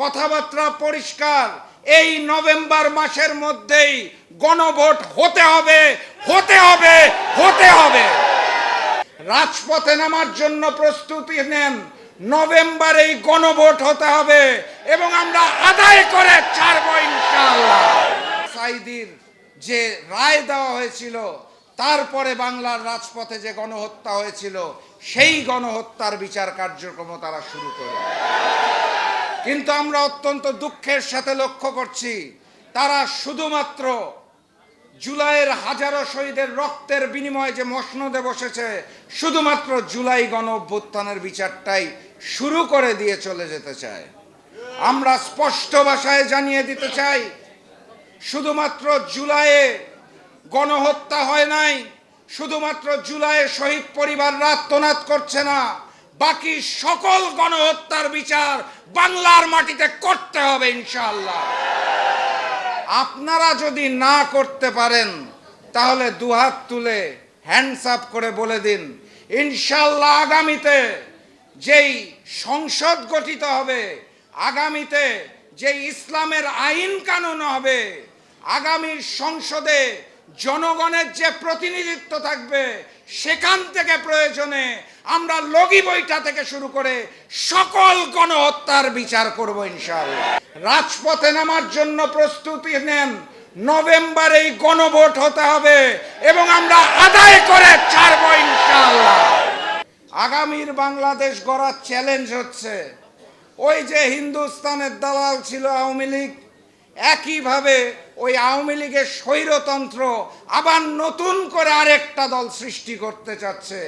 কথাবার্তা পরিষ্কার। এই নভেম্বর মাসের মধ্যেই গণভোট হতে হবে হতে হবে হতে হবে। রাজপথে নামার জন্য প্রস্তুতি নেন। নভেম্বরেই গণভোট হতে হবে এবং আমরা আদায় করে ছাড়বো ইনশাআল্লাহ। সাইদির যে রায় দেওয়া হয়েছিল, তারপরে বাংলার রাজপথে যে গণহত্যা হয়েছিল, সেই গণহত্যার বিচার কার্যক্রম তারা শুরু করে কিন্তু আমরা অত্যন্ত দুঃখের সাথে লক্ষ্য করছি, তারা শুধুমাত্র জুলাইয়ের হাজারো শহীদের রক্তের বিনিময়ে যে মসনদে বসেছে, শুধুমাত্র জুলাই গণ অভ্যুত্থানের বিচারটাই শুরু করে দিয়ে চলে যেতে চায়। আমরা স্পষ্ট ভাষায় জানিয়ে দিতে চাই, শুধুমাত্র জুলাইয়ে গণহত্যা হয় নাই, শুধুমাত্র জুলাইয়ে শহীদ পরিবাররা আত্মনাদ করছে না, বাকি সকল গণহত্যার বিচার বাংলার মাটিতে করতে হবে ইনশাল্লাহ আপনারা যদি না করতে পারেন, তাহলে দুহাত তুলে হ্যান্ডস আপ করে বলে দিন ইনশাল্লাহ আগামীতে যেই সংসদ গঠিত হবে, আগামীতে যে ইসলামের আইন কানুন হবে আগামী সংসদে জনগণের যে প্রতিনিধিত্ব থাকবে, সেখান থেকে প্রয়োজনে আমরা লগি বইটা থেকে শুরু করে সকল গণহত্যার বিচার করব ইনশাআল্লাহ। রাজপথে নামার জন্য প্রস্তুতি নেন নভেম্বরেই গণভোট হতে হবে এবং আমরা আদায় করে ছাড়ব ইনশাআল্লাহ। আগামীর বাংলাদেশ গড়ার চ্যালেঞ্জ হচ্ছে, ওই যে হিন্দুস্তানের দালাল ছিল আওয়ামী লীগ, একইভাবে ওই আওয়ামী লীগের স্বৈরতন্ত্র আবার নতুন করে আরেকটা দল সৃষ্টি করতে চাচ্ছে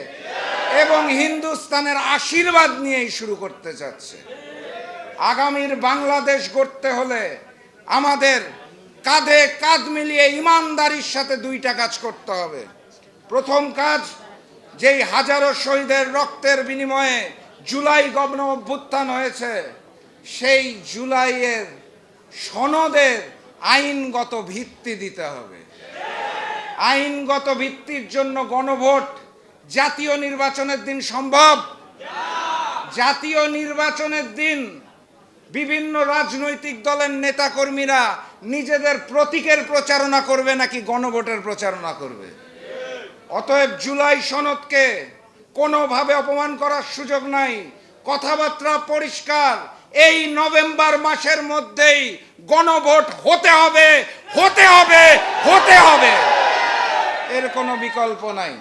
এবং হিন্দুস্তানের আশীর্বাদ নিয়েই শুরু করতে চাচ্ছে। আগামীর বাংলাদেশ গড়তে হলে আমাদের কাঁধে কাঁধ মিলিয়ে ইমানদারির সাথে দুইটা কাজ করতে হবে। প্রথম কাজ, যেই হাজারো শহীদের রক্তের বিনিময়ে জুলাই গণ অভ্যুত্থান হয়েছে, সেই জুলাইয়ের সনদের আইনগত ভিত্তি দিতে হবে। আইনগত ভিত্তির জন্য গণভোট জাতীয় নির্বাচনের দিন সম্ভব। জাতীয় নির্বাচনের দিন বিভিন্ন রাজনৈতিক দলের নেতাকর্মীরা নিজেদের প্রতীকের প্রচারণা করবে নাকি গণভোটের প্রচারণা করবে? অতএব জুলাই সনদকে কোনোভাবে অপমান করার সুযোগ নাই। কথাবার্তা পরিষ্কার। এই নভেম্বর মাসের মধ্যেই গণভোট হতে হবে হতে হবে হতে হবে। এর কোনো বিকল্প নাই।